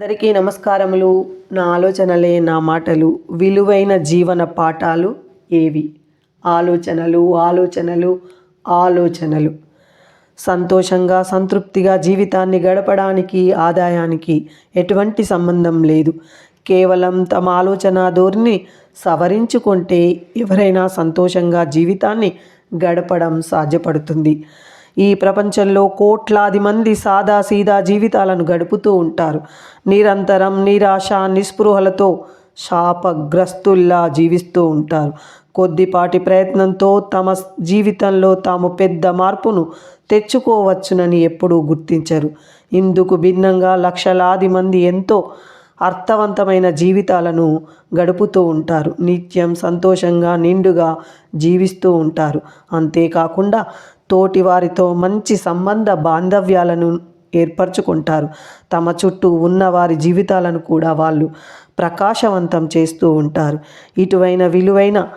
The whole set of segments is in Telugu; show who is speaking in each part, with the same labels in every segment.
Speaker 1: అందరికీ నమస్కారములు. నా ఆలోచనలే నా మాటలు విలువైన జీవన పాఠాలు ఏవి? ఆలోచనలు ఆలోచనలు ఆలోచనలు. సంతోషంగా సంతృప్తిగా జీవితాన్ని గడపడానికి ఆదాయానికి ఎటువంటి సంబంధం లేదు. కేవలం తమ ఆలోచన ధోరణి సవరించుకుంటే ఎవరైనా సంతోషంగా జీవితాన్ని గడపడం సాధ్యపడుతుంది. ఈ ప్రపంచంలో కోట్లాది మంది సాదా సీదా జీవితాలను గడుపుతూ ఉంటారు. నిరంతరం నిరాశ నిస్పృహలతో శాపగ్రస్తుల్లా జీవిస్తూ ఉంటారు. కొద్దిపాటి ప్రయత్నంతో తమ జీవితంలో తాము పెద్ద మార్పును తెచ్చుకోవచ్చునని ఎప్పుడూ గుర్తించరు. ఇందుకు భిన్నంగా లక్షలాది మంది ఎంతో అర్థవంతమైన జీవితాలను గడుపుతూ ఉంటారు. నిత్యం సంతోషంగా నిండుగా జీవిస్తూ ఉంటారు. అంతేకాకుండా తోటి వారితో మంచి సంబంధ బాంధవ్యాలను ఏర్పరచుకుంటారు. తమ చుట్టూ ఉన్న వారి జీవితాలను కూడా వాళ్ళు ప్రకాశవంతం చేస్తూ ఉంటారు. ఇటువైన విలువైన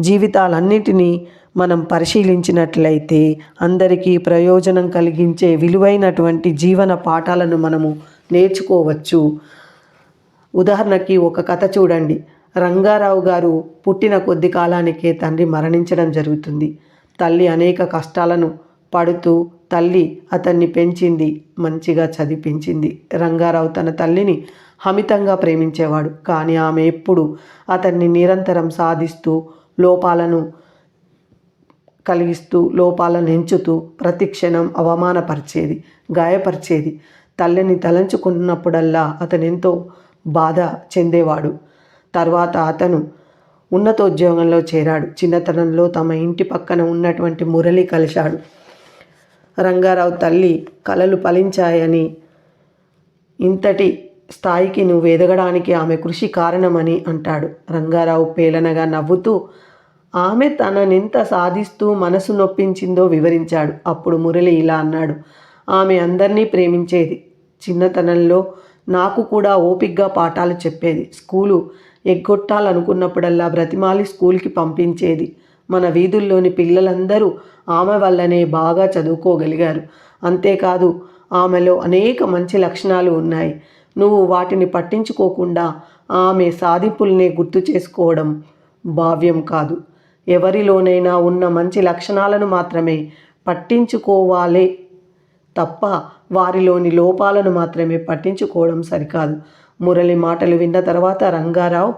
Speaker 1: జీవితాలన్నిటినీ మనం పరిశీలించినట్లయితే అందరికీ ప్రయోజనం కలిగించే విలువైనటువంటి జీవన పాఠాలను మనము నేర్చుకోవచ్చు. ఉదాహరణకి ఒక కథ చూడండి. రంగారావు గారు పుట్టిన కొద్ది కాలానికే తండ్రి మరణించడం జరుగుతుంది. తల్లి అనేక కష్టాలను పడుతూ తల్లి అతన్ని పెంచింది మంచిగా చదివించింది. రంగారావు తన తల్లిని అమితంగా ప్రేమించేవాడు. కానీ ఆమె ఎప్పుడు అతన్ని నిరంతరం సాధిస్తూ లోపాలను కలిగిస్తూ లోపాలను ఎంచుతూ ప్రతిక్షణం అవమానపరిచేది గాయపరిచేది తల్లిని తలంచుకున్నప్పుడల్లా అతను ఎంతో బాధ చెందేవాడు. తర్వాత అతను ఉన్నతోద్యోగంలో చేరాడు. చిన్నతనంలో తమ ఇంటి పక్కన ఉన్నటువంటి మురళి కలిశాడు. రంగారావు తల్లి కలలు ఫలించాయని ఇంతటి స్థాయికి నువ్వు ఎదగడానికి ఆమె కృషి కారణమని అంటాడు. రంగారావు పేలనగా నవ్వుతూ ఆమె తననెంత సాధిస్తూ మనసు నొప్పించిందో వివరించాడు అప్పుడు మురళి ఇలా అన్నాడు. ఆమె అందరినీ ప్రేమించేది. చిన్నతనంలో నాకు కూడా ఓపిగ్గా పాఠాలు చెప్పేది. స్కూలు ఎగ్గొట్టాలనుకున్నప్పుడల్లా బ్రతిమాలి స్కూల్కి పంపించేది. మన వీధుల్లోని పిల్లలందరూ ఆమె వల్లనే బాగా చదువుకోగలిగారు. అంతేకాదు ఆమెలో అనేక మంచి లక్షణాలు ఉన్నాయి. నువ్వు వాటిని పట్టించుకోకుండా ఆమె సాధింపుల్నే గుర్తు చేసుకోవడం భావ్యం కాదు. ఎవరిలోనైనా ఉన్న మంచి లక్షణాలను మాత్రమే పట్టించుకోవాలే తప్ప వారిలోని లోపాలను మాత్రమే పట్టించుకోవడం సరికాదు. మురళి మాటలు విన్న తర్వాత రంగారావు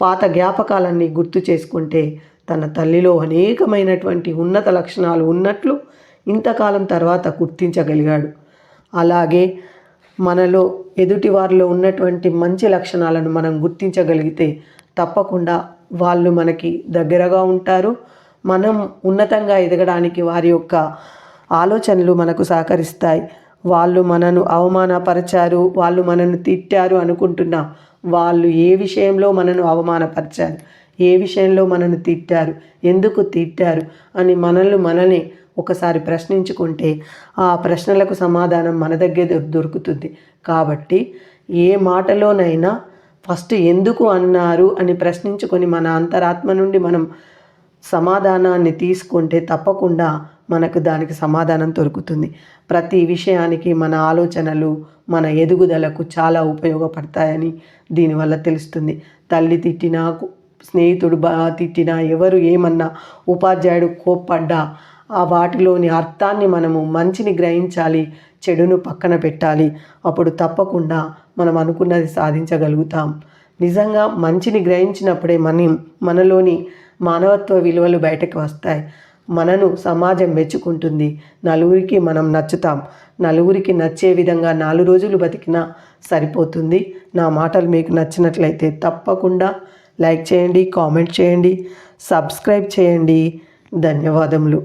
Speaker 1: పాత జ్ఞాపకాలన్నీ గుర్తు చేసుకుంటే తన తల్లిలో అనేకమైనటువంటి ఉన్నత లక్షణాలు ఉన్నట్లు ఇంతకాలం తర్వాత గుర్తించగలిగాడు. అలాగే మనలో ఎదుటివారిలో ఉన్నటువంటి మంచి లక్షణాలను మనం గుర్తించగలిగితే తప్పకుండా వాళ్ళు మనకి దగ్గరగా ఉంటారు. మనం ఉన్నతంగా ఎదగడానికి వారి యొక్క ఆలోచనలు మనకు సహకరిస్తాయి. వాళ్ళు మనను అవమానపరిచారు వాళ్ళు మనను తిట్టారు అనుకుంటున్నాం వాళ్ళు ఏ విషయంలో మనను అవమానపరిచారు ఏ విషయంలో మనను తిట్టారు ఎందుకు తిట్టారు అని మనల్ని మనని ఒకసారి ప్రశ్నించుకుంటే ఆ ప్రశ్నలకు సమాధానం మన దగ్గర దొరుకుతుంది. కాబట్టి ఏ మాటలోనైనా ఫస్ట్ ఎందుకు అన్నారు అని ప్రశ్నించుకొని మన అంతరాత్మ నుండి మనం సమాధానాన్ని తీసుకుంటే తప్పకుండా మనకు దానికి సమాధానం దొరుకుతుంది. ప్రతి విషయానికి మన ఆలోచనలు మన ఎదుగుదలకు చాలా ఉపయోగపడతాయని దీనివల్ల తెలుస్తుంది. తల్లి తిట్టినా స్నేహితుడు బా తిట్టినా ఎవరు ఏమన్నా ఉపాధ్యాయుడు కోప్పడ్డా ఆ వాటిలోని అర్థాన్ని మనము మంచిని గ్రహించాలి చెడును పక్కన పెట్టాలి. అప్పుడు తప్పకుండా మనం అనుకున్నది సాధించగలుగుతాం. నిజంగా మంచిని గ్రహించినప్పుడే మనం మనలోని మానవత్వ విలువలు బయటకు వస్తాయి. మనను సమాజం మెచ్చుకుంటుంది. నలుగురికి మనం నచ్చుతాం. నలుగురికి నచ్చే విధంగా నాలుగు రోజులు బతికినా సరిపోతుంది. నా మాటలు మీకు నచ్చినట్లయితే తప్పకుండా లైక్ చేయండి కామెంట్ చేయండి సబ్స్క్రైబ్ చేయండి. ధన్యవాదములు.